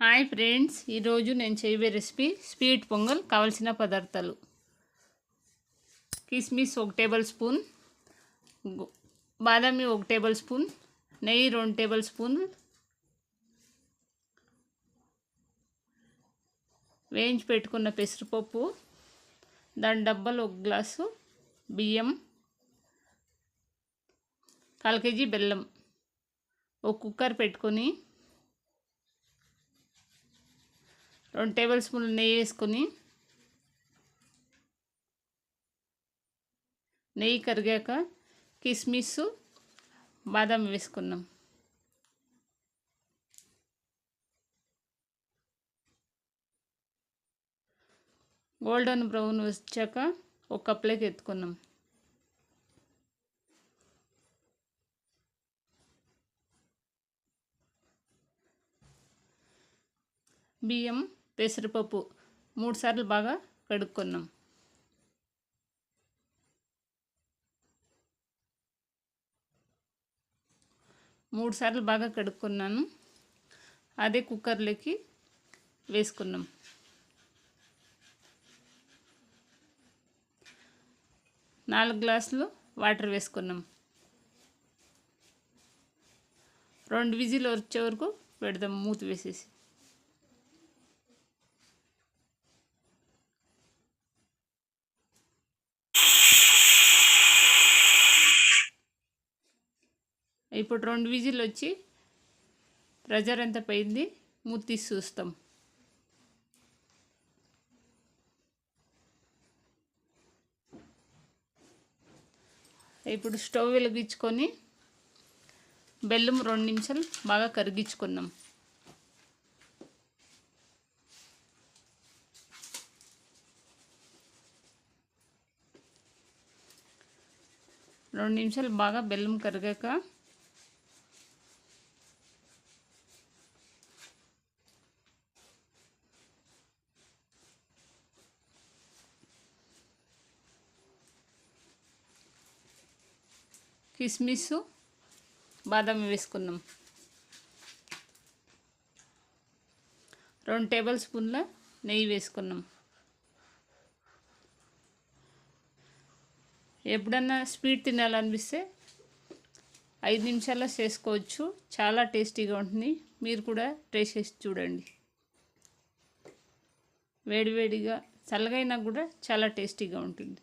Hi friends ఈరోజు నేను చేయబోయే రెసిపీ స్వీట్ పొంగల్ కావలసిన పదార్థాలు. కిస్మిస్ ఒక టేబుల్ స్పూన్ బాదామి ఒక టేబుల్ స్పూన్ నెయ్యి రెండు టేబుల్ స్పూన్ వేయించి పెట్టుకున్న పెసరపప్పు దాని డబ్బాలు ఒక గ్లాసు బియ్యం కాల్ కేజీ బెల్లం ఒక కుక్కర్ పెట్టుకొని రెండు టేబుల్ స్పూన్లు నెయ్యి వేసుకొని నెయ్యి కరిగాక కిస్మిస్ బాదం వేసుకున్నాం. గోల్డెన్ బ్రౌన్ వచ్చాక ఒక కప్లోకి ఎత్తుకున్నాం. బియ్యం పెసరపప్పు మూడు సార్లు బాగా కడుక్కున్నాం. మూడు సార్లు బాగా కడుక్కున్నాను. అదే కుక్కర్లోకి వేసుకున్నాం. నాలుగు గ్లాసులు వాటర్ వేసుకున్నాం. రెండు విజిల్ వచ్చే వరకు పెడదాం మూత వేసేసి. ఇప్పుడు రెండు విజిల్ వచ్చి ప్రెజర్ ఎంత పోయింది? మూత తీసి చూస్తాం. ఇప్పుడు స్టవ్ వెలిగించుకొని బెల్లం రెండు నిమిషాలు బాగా కరిగించుకున్నాం. రెండు నిమిషాలు బాగా బెల్లం కరిగాక కిస్మిస్ బాదం వేసుకున్నాం రెండు టేబుల్ స్పూన్ల నెయ్యి వేసుకున్నాం ఎప్పుడన్నా స్వీట్ తినాలనిపిస్తే ఐదు నిమిషాల్లో చేసుకోవచ్చు. చాలా టేస్టీగా ఉంటుంది. మీరు కూడా ట్రై చేసి చూడండి. వేడివేడిగా చల్లగైనా కూడా చాలా టేస్టీగా ఉంటుంది.